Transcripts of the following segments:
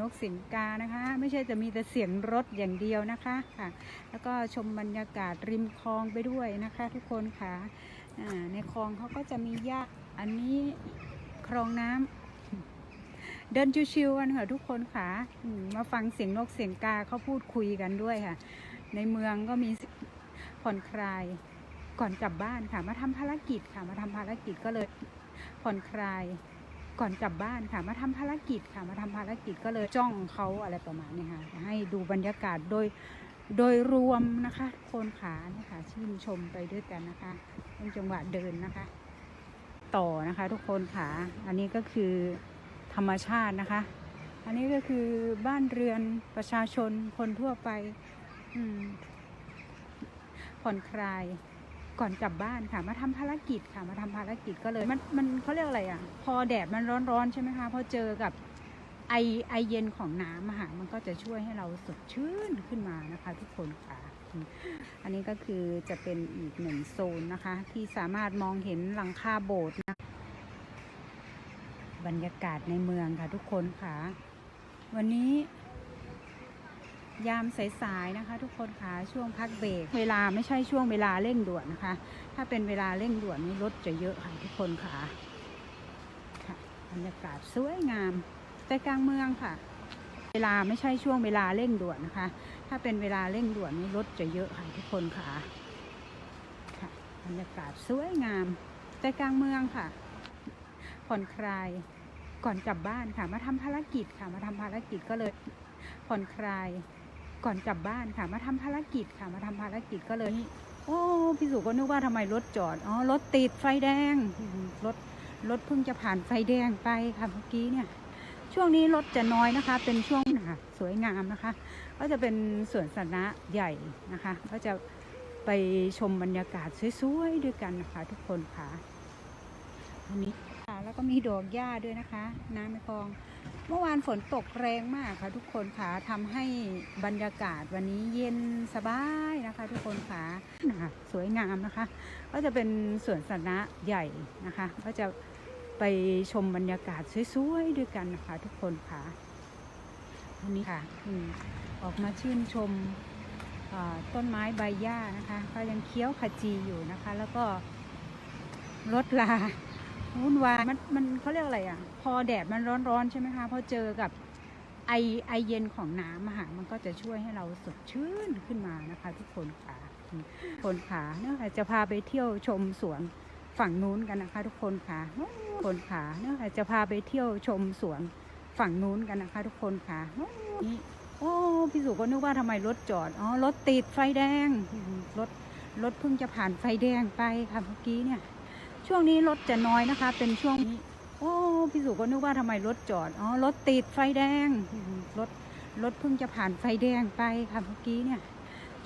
นกเสียงกานะคะ ไม่ใช่จะมีแต่เสียงรถอย่างเดียวนะคะค่ะ แล้วก็ชมบรรยากาศริมคลองไปด้วยนะคะ ทุกคนค่ะอ่าในคลองเขาก็จะมีหญ้าอันนี้คลองน้ำเดินชิวๆกันค่ะทุกคนค่ะมมาฟังเสียงนกเสียงกาเขาพูดคุยกันด้วยค่ะ ในเมืองก็มีผ่อนคลายก่อนกลับบ้านค่ะ มาทำภารกิจค่ะ มาทำภารกิจก็เลยผ่อนคลาย ก่อนกลับบ้านค่ะ มาทำภารกิจค่ะ มาทำภารกิจก็เลยจ้องเขาอะไรประมาณนี้ค่ะให้ดูบรรยากาศโดยโดยรวมนะคะคนขาเนี่ยค่ะชื่นชมไปด้วยกันนะคะเป็นจังหวะเดินนะคะ ต่อนะคะ ทุกคนขาอันนี้ก็คือธรรมชาตินะคะ อันนี้ก็คือบ้านเรือนประชาชนคนทั่วไปผ่อนคลาย ก่อนกลับบ้านค่ะ มาทำภารกิจค่ะ มาทำภารกิจก็เลย มันมันเขาเรียกอะไรอะ พอแดดมันร้อนๆใช่ไหมคะ พอเจอกับไอไอเย็นของน้ำค่ะมันก็จะช่วยให้เราสดชื่นขึ้นมานะคะทุกคนค่ะ อันนี้ก็คือจะเป็นอีกหนึ่งโซนนะคะ ที่สามารถมองเห็นหลังคาโบสถ์นะบรรยากาศในเมืองค่ะทุกคนค่ะ วันนี้ ยามสายๆนะคะ ทุกคนคะช่วงพักเบรกเวลาไม่ใช่ช่วงเวลาเร่งด่วนนะคะ ถ้าเป็นเวลาเร่งด่วนนี่รถจะเยอะค่ะทุกคนค่ะค่ะบรรยากาศสวยงามใจกลางเมืองค่ะ เวลาไม่ใช่ช่วงเวลาเร่งด่วนนะคะ ถ้าเป็นเวลาเร่งด่วนนี่รถจะเยอะค่ะทุกคนค่ะค่ะบรรยากาศสวยงามใจกลางเมืองค่ะ ผ่อนคลายก่อนกลับบ้านค่ะ มาทำภารกิจค่ะ มาทำภารกิจก็เลยผ่อนคลาย ก่อนกลับบ้านค่ะ มาทำภารกิจค่ะ มาทำภารกิจก็เลย โอ้พี่สุก็นึกว่าทำไมรถจอด อ๋อ รถติดไฟแดง รถ รถเพิ่งจะผ่านไฟแดงไปค่ะเมื่อกี้เนี่ย ช่วงนี้รถจะน้อยนะคะ เป็นช่วงนะคะสวยงามนะคะ ก็จะเป็นสวนสาธารณะใหญ่นะคะ ก็จะไปชมบรรยากาศสวยๆด้วยกันนะคะทุกคนค่ะอันนี้ค่ะ แล้วก็มีดอกหญ้าด้วยนะคะ น้ำในคลอง เมื่อวานฝนตกแรงมากค่ะทุกคนค่ะทำให้บรรยากาศวันนี้เย็นสบายนะคะ ทุกคนค่ะสวยงามนะคะ ก็จะเป็นสวนสาธารณะใหญ่นะคะ ก็จะไปชมบรรยากาศสวยๆด้วยกันนะคะทุกคนค่ะอันนี้ค่ะออกมาชื่นชมต้นไม้ใบหญ้านะคะ ก็ยังเคี้ยวขจีอยู่นะคะ แล้วก็รถลา วุ่นวายมันมันเขาเรียกอะไรอะ พอแดดมันร้อนๆใช่ไหมคะพอเจอกับไอไอเย็นของน้ำอะค่ะมันก็จะช่วยให้เราสดชื่นขึ้นมานะคะ ทุกคนค่ะคนขาเนี่ยค่ะจะพาไปเที่ยวชมสวนฝั่งนู้นกันนะคะ ทุกคนค่ะคนขาเนี่ยค่ะจะพาไปเที่ยวชมสวนฝั่งนู้นกันนะคะ ทุกคนค่ะนี่โอ้พี่สุก็นึกว่าทำไมรถจอดอ๋อรถติดไฟแดงรถรถเพิ่งจะผ่านไฟแดงไปค่ะเมื่อกี้เนี่ย ช่วงนี้รถจะน้อยนะคะ เป็นช่วงนี้โอ้พี่สุก็นึกว่าทำไมรถจอดอ๋อรถติดไฟแดงรถรถเพิ่งจะผ่านไฟแดงไปค่ะเมื่อกี้เนี่ย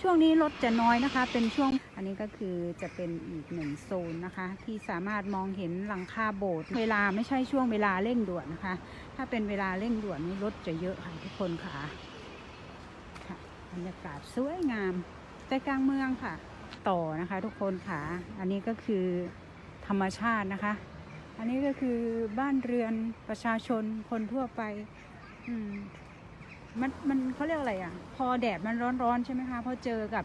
ช่วงนี้รถจะน้อยนะคะ เป็นช่วงอันนี้ก็คือจะเป็นอีกหนึ่งโซนนะคะ ที่สามารถมองเห็นหลังคาโบสถ์เวลาไม่ใช่ช่วงเวลาเร่งด่วนนะคะ ถ้าเป็นเวลาเร่งด่วนนี่รถจะเยอะค่ะทุกคนค่ะค่ะบรรยากาศสวยงามใจกลางเมืองค่ะ ต่อนะคะ ทุกคนค่ะ อันนี้ก็คือ ธรรมชาตินะคะ อันนี้ก็คือบ้านเรือนประชาชนคนทั่วไป อืมมันมันเขาเรียกอะไรอะ พอแดดมันร้อนๆใช่ไหมคะพอเจอกับ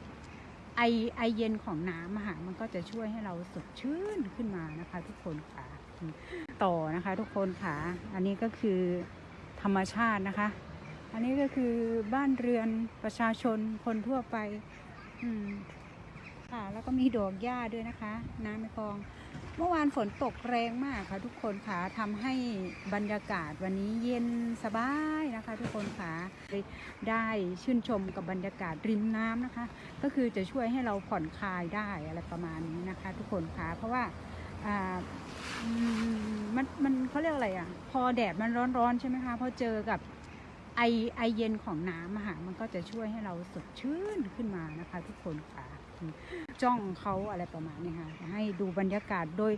ไอไอเย็นของน้ำอะค่ะมันก็จะช่วยให้เราสดชื่นขึ้นมานะคะ ทุกคนค่ะ ต่อนะคะทุกคนค่ะ อันนี้ก็คือธรรมชาตินะคะ อันนี้ก็คือบ้านเรือนประชาชนคนทั่วไป อืมค่ะ แล้วก็มีดอกหญ้าด้วยนะคะ น้ำในคลอง เมื่อวานฝนตกแรงมากค่ะทุกคนค่ะทำให้บรรยากาศวันนี้เย็นสบายนะคะทุกคนค่ะได้ชื่นชมกับบรรยากาศริมน้ำนะคะ ก็คือจะช่วยให้เราผ่อนคลายได้อะไรประมาณนี้นะคะ ทุกคนค่ะเพราะว่ามมันมันเขาเรียกอะไรอะ พอแดดมันร้อนๆใช่ไหมคะพอเจอกับไอไอเย็นของน้ำอะค่ะมันก็จะช่วยให้เราสดชื่นขึ้นมานะคะ ทุกคนค่ะ จ้องเขาอะไรประมาณนี้ค่ะ ให้ดูบรรยากาศโดย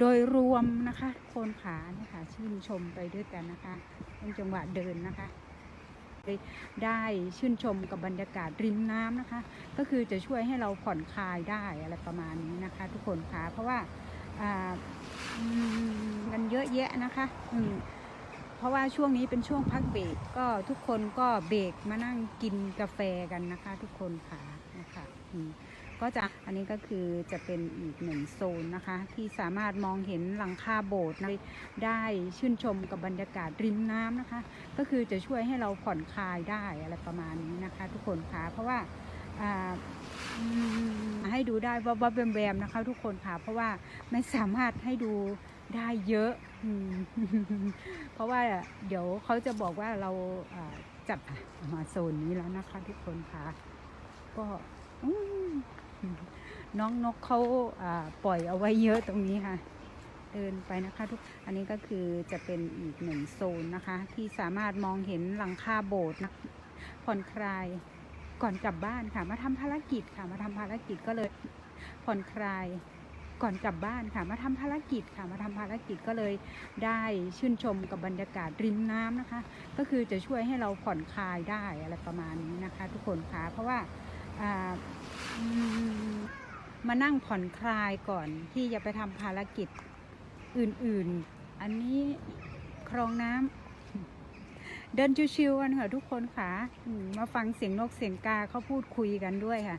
โดยรวมนะคะโคนขาเนี่ยค่ะชื่นชมไปด้วยกันนะคะเป็นจังหวะเดินนะคะ ได้ชื่นชมกับบรรยากาศริมน้ำนะคะ ก็คือจะช่วยให้เราผ่อนคลายได้อะไรประมาณนี้นะคะ ทุกคนคะเพราะว่ามันเยอะแยะนะคะอืมพราะว่าช่วงนี้เป็นช่วงพักเบรกก็ทุกคนก็เบรกมานั่งกินกาแฟกันนะคะ ทุกคนค่ะนะ ก็จะอันนี้ก็คือจะเป็นอีกหนึ่งโซนนะคะ ที่สามารถมองเห็นหลังคาโบสถ์นะได้ชื่นชมกับบรรยากาศริมน้ำนะคะ ก็คือจะช่วยให้เราผ่อนคลายได้อะไรประมาณนี้นะคะ ทุกคนคะเพราะว่าให้ดูได้ว่าว่าแวมๆนะคะ ทุกคนค่ะ เพราะว่าไม่สามารถให้ดูได้เยอะ เพราะว่าเดี๋ยวเขาจะบอกว่าเราจับมาโซนนี้แล้วนะคะ ทุกคนค่ะ ก็ น้องนกเขาาปล่อยเอาไว้เยอะตรงนี้ค่ะ เดินไปนะคะทุก อันนี้ก็คือจะเป็นอีกหนึ่งโซนนะคะ ที่สามารถมองเห็นหลังคาโบสถ์นะผ่อนคลายก่อนกลับบ้านค่ะ มาทำภารกิจค่ะ มาทำภารกิจก็เลยผ่อนคลายก่อนกลับบ้านค่ะ มาทำภารกิจค่ะ มาทำภารกิจก็เลยได้ชื่นชมกับบรรยากาศริมน้ำนะคะ ก็คือจะช่วยให้เราผ่อนคลายได้อะไรประมาณนี้นะคะ ทุกคนค่ะเพราะว่า มานั่งผ่อนคลายก่อนที่จะไปทำภารกิจอื่นๆ อันนี้คลองน้ำเดินชิวๆกันค่ะทุกคนค่ะ มาฟังเสียงนกเสียงกาเขาพูดคุยกันด้วยค่ะ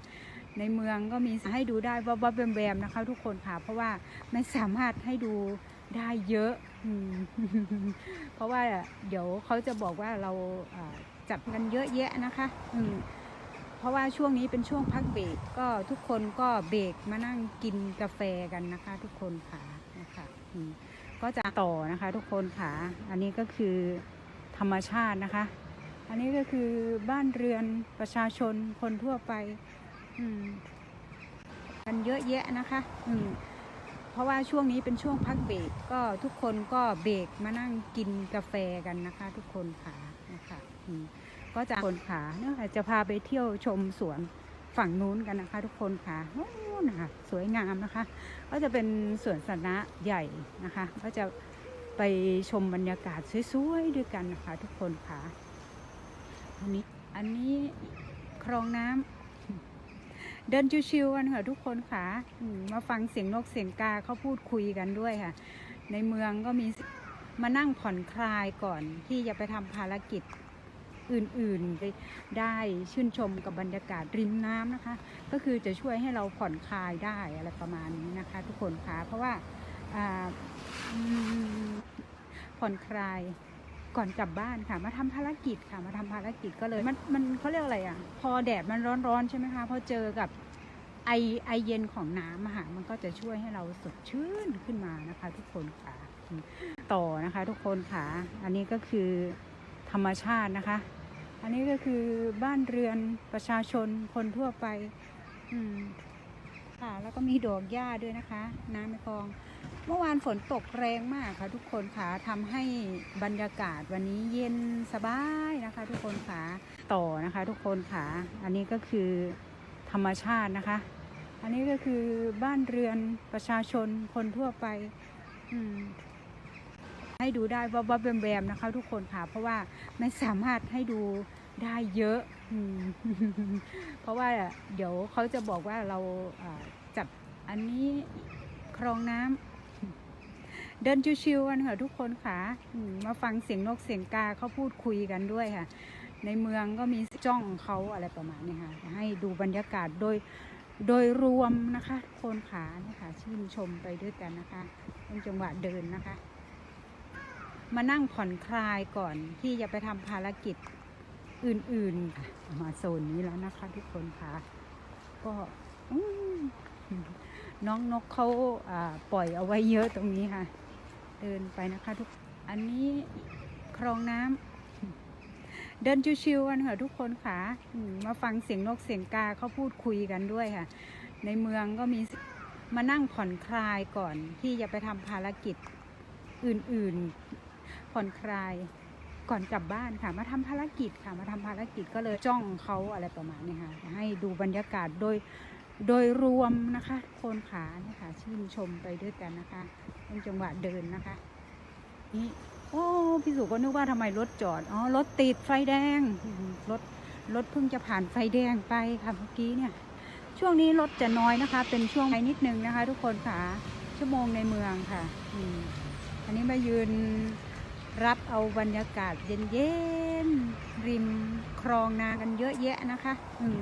ในเมืองก็มีให้ดูได้ว่าว่าแวมๆนะคะ ทุกคนค่ะ เพราะว่าไม่สามารถให้ดูได้เยอะ เพราะว่าเดี๋ยวเขาจะบอกว่าเราจับกันเยอะแยะนะคะ ราะว่าช่วงนี้เป็นช่วงพักเบรกก็ทุกคนก็เบรกมานั่งกินกาแฟกันนะคะ ทุกคนค่ะนะคะก็จะต่อนะคะทุกคนค่ะ อันนี้ก็คือธรรมชาตินะคะ อันนี้ก็คือบ้านเรือนประชาชนคนทั่วไปมกันเยอะแยะนะคะ อืมเพราะว่าช่วงนี้เป็นช่วงพักเบรกก็ทุกคนก็เบรกมานั่งกินกาแฟกันนะคะ ทุกคนค่ะนะคะอืม ก็จะคนขาเนี่ยค่ะจะพาไปเที่ยวชมสวนฝั่งนู้นกันนะคะ ทุกคนค่ะโอ้นะคะสวยงามนะคะ ก็จะเป็นสวนสาธารณะใหญ่นะคะ ก็จะไปชมบรรยากาศสวยๆด้วยกันนะคะ ทุกคนค่ะอันนี้อันนี้คลองน้ำเดินชิวๆกันค่ะทุกคนค่ะมมาฟังเสียงนกเสียงกาเขาพูดคุยกันด้วยค่ะ ในเมืองก็มีมานั่งผ่อนคลายก่อนที่จะไปทำภารกิจ อื่นๆได้ได้ชื่นชมกับบรรยากาศริมน้ำนะคะ ก็คือจะช่วยให้เราผ่อนคลายได้อะไรประมาณนี้นะคะ ทุกคนค่ะเพราะว่าผ่อนคลายก่อนกลับบ้านค่ะ มาทำภารกิจค่ะมาทำภารกิจก็เลยมันมันเขาเรียกอะไรอะ พอแดดมันร้อนๆใช่ไหมคะพอเจอกับไอไอเย็นของน้ำค่ะมันก็จะช่วยให้เราสดชื่นขึ้นมานะคะ ทุกคนค่ะ ต่อนะคะ ทุกคนค่ะ อันนี้ก็คือ รรมชาตินะคะ อันนี้ก็คือบ้านเรือนประชาชนคนทั่วไป อืมค่ะ แล้วก็มีดอกหญ้าด้วยนะคะ น้ำในคลอง เมื่อวานฝนตกแรงมากค่ะ ทุกคนค่ะทำให้บรรยากาศวันนี้เย็นสบายนะคะ ทุกคนค่ะต่อนะคะ ทุกคนค่ะอันนี้ก็คือธรรมชาตินะคะ อันนี้ก็คือบ้านเรือนประชาชนคนทั่วไป อืม ให้ดูได้ว่าว่าแวมๆนะคะ ทุกคนค่ะ เพราะว่าไม่สามารถให้ดูได้เยอะ เพราะว่าเดี๋ยวเขาจะบอกว่าเราจับอันนี้คลองน้ำเดินชิวๆกันค่ะทุกคนค่ะมาฟังเสียงนกเสียงกาเขาพูดคุยกันด้วยค่ะ ในเมืองก็มีจ้องเขาอะไรประมาณนี้ค่ะ ให้ดูบรรยากาศโดยโดยรวมนะคะ คนขาเนี่ยค่ะชื่นชมไปด้วยกันนะคะเป็นจังหวะเดินนะคะ มานั่งผ่อนคลายก่อนที่จะไปทำภารกิจอื่นๆค่ะมาโซนนี้แล้วนะคะทุกคนค่ะ ก็น้องนกเขาปล่อยเอาไว้เยอะตรงนี้ค่ะ เดินไปนะคะทุกอันนี้คลองน้ำเดินชิวๆกันค่ะทุกคนค่ะมมาฟังเสียงนกเสียงกาเขาพูดคุยกันด้วยค่ะ ในเมืองก็มีมานั่งผ่อนคลายก่อนที่จะไปทำภารกิจอื่นๆ ผ่อนคลายก่อนกลับบ้านค่ะ มาทำภารกิจค่ะ มาทำภารกิจก็เลยจ้องเขาอะไรประมาณนี้ค่ะ ให้ดูบรรยากาศโดยโดยรวมนะคะโคนขาเนี่ยค่ะชื่นชมไปด้วยกันนะคะเป็นจังหวะเดินนะคะนี่โอ้พี่สุก็นึกว่าทำไมรถจอดอ๋อรถติดไฟแดงรถรถเพิ่งจะผ่านไฟแดงไปค่ะเมื่อกี้เนี่ย ช่วงนี้รถจะน้อยนะคะ เป็นช่วงไปนิดนึงนะคะ ทุกคนค่ะชั่วโมงในเมืองค่ะอืมอันนี้มายืน รับเอาบรรยากาศเย็นๆริมคลองนากันเยอะแยะนะคะ อืม